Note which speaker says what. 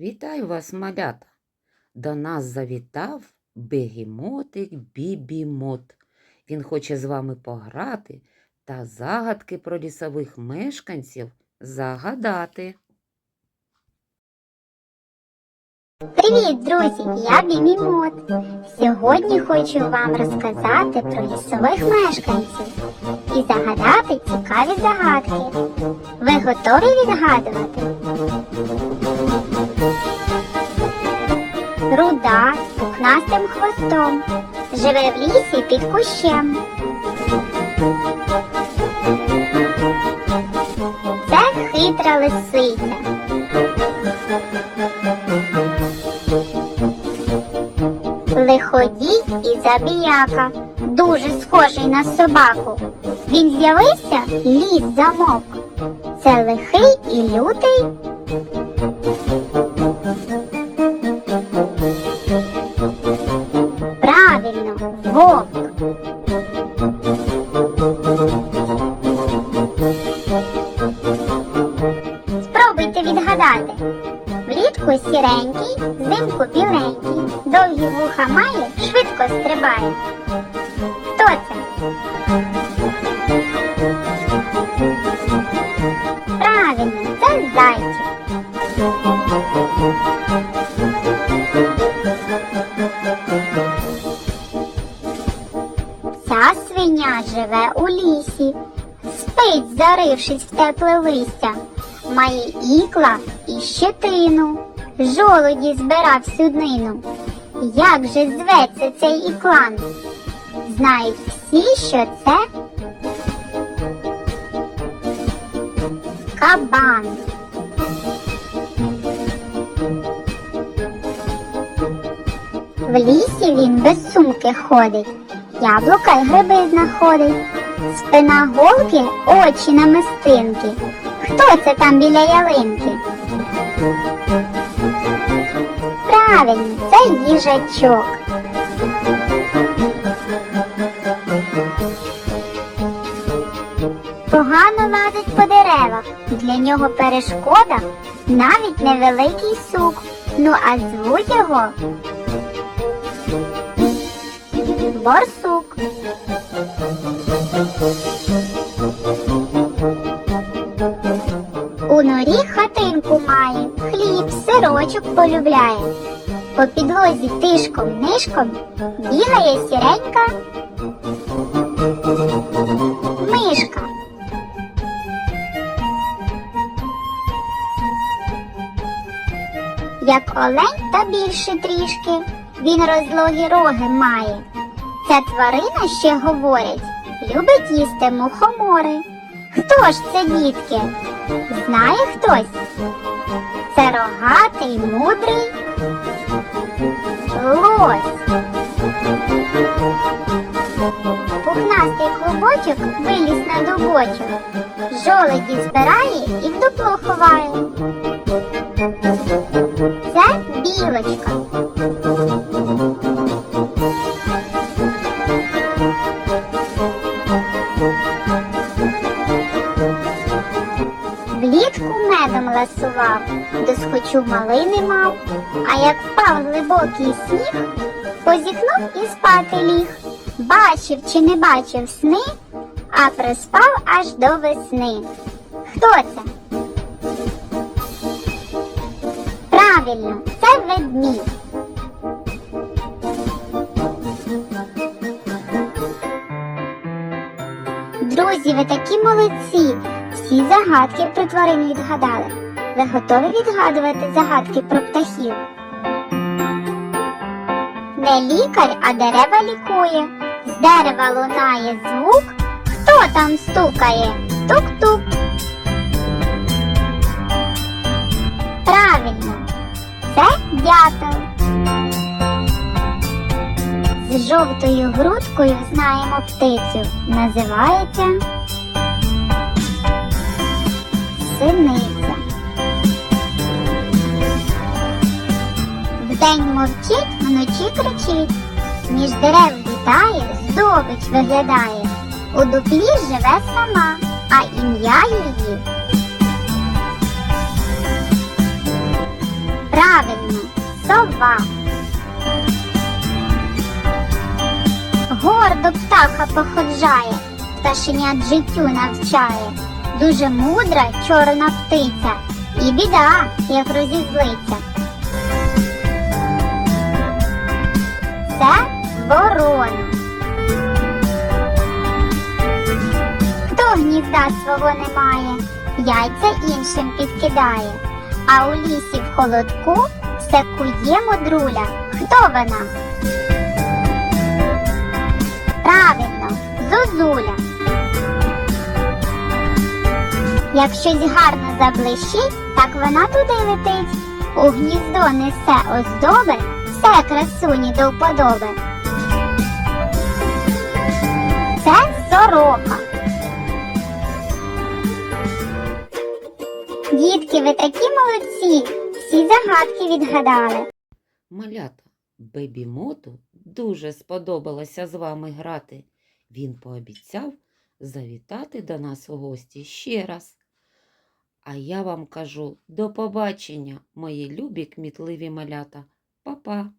Speaker 1: Вітаю вас, малята! До нас завітав бегемотик Бібімот. Він хоче з вами пограти та загадки про лісових мешканців загадати.
Speaker 2: Привіт, друзі! Я Бімімот. Сьогодні хочу вам розказати про лісових мешканців і загадати цікаві загадки. Ви готові відгадувати? Руда з пухнастим хвостом живе в лісі під кущем. Це хитра лисиця. Лиходій і забіяка, дуже схожий на собаку. Він з'явився, ліс замовк. Це лихий і лютий. Спробуйте відгадати. Влітку сіренький, взимку біленький, довгі вуха має, швидко стрибає. Хто це? Правильно, це зайчик. Ця свиня живе у лісі, спить, зарившись в тепле листя, має ікла і щетину, жолоді збирав всю днину. Як же зветься цей іклан? Знають всі, що це кабан. В лісі він без сумки ходить, яблука й гриби знаходить. Спина голки, очі намистинки. Хто це там біля ялинки? Правильно, це їжачок. Погано лазить по деревах. Для нього перешкода навіть невеликий сук. Ну а звуть його борсук. У норі хатинку має, хліб, сирочок полюбляє. По підлозі тишком нишком бігає сіренька мишка. Як олень та більше трішки, він розлогі роги має. Ця тварина ще говорять, любить їсти мухомори. Хто ж це, дітки? Знає хтось? Це рогатий, мудрий лось. Пухнастий клубочок виліз на дубочок, жолоді збирає і в дупло ховає. Це білочка. Медом ласував, досхочу малини мав, а як впав глибокий сніг, позіхнув і спати ліг. Бачив чи не бачив сни, а приспав аж до весни. Хто це? Правильно, це ведмідь. Друзі, ви такі молодці! Всі загадки про тварин відгадали. Ви готові відгадувати загадки про птахів? Не лікар, а дерева лікує. З дерева лунає звук. Хто там стукає? Тук-тук. Правильно, це дятел. З жовтою грудкою знаємо птицю. Називається синиця. Вдень мовчить, вночі кричить, між дерев літає, здобич виглядає. У дуплі живе сама, а ім'я її Правильно, сова. Гордо птаха походжає, пташенят життю навчає. Дуже мудра чорна птиця, і біда, як розізлиться. Ворона. Хто гнізда свого не має, яйця іншим підкидає, а у лісі в холодку все кує мудруля. Хто вона? Правильно, зозуля. Як щось гарно заблищить, так вона туди летить. У гніздо несе оздоби, все красуні до вподоби. Це сорока. Дітки, ви такі молодці, всі загадки відгадали.
Speaker 1: Малята, Бебімоту дуже сподобалося з вами грати. Він пообіцяв завітати до нас у гості ще раз. А я вам кажу до побачення, мої любі кмітливі малята. Па-па!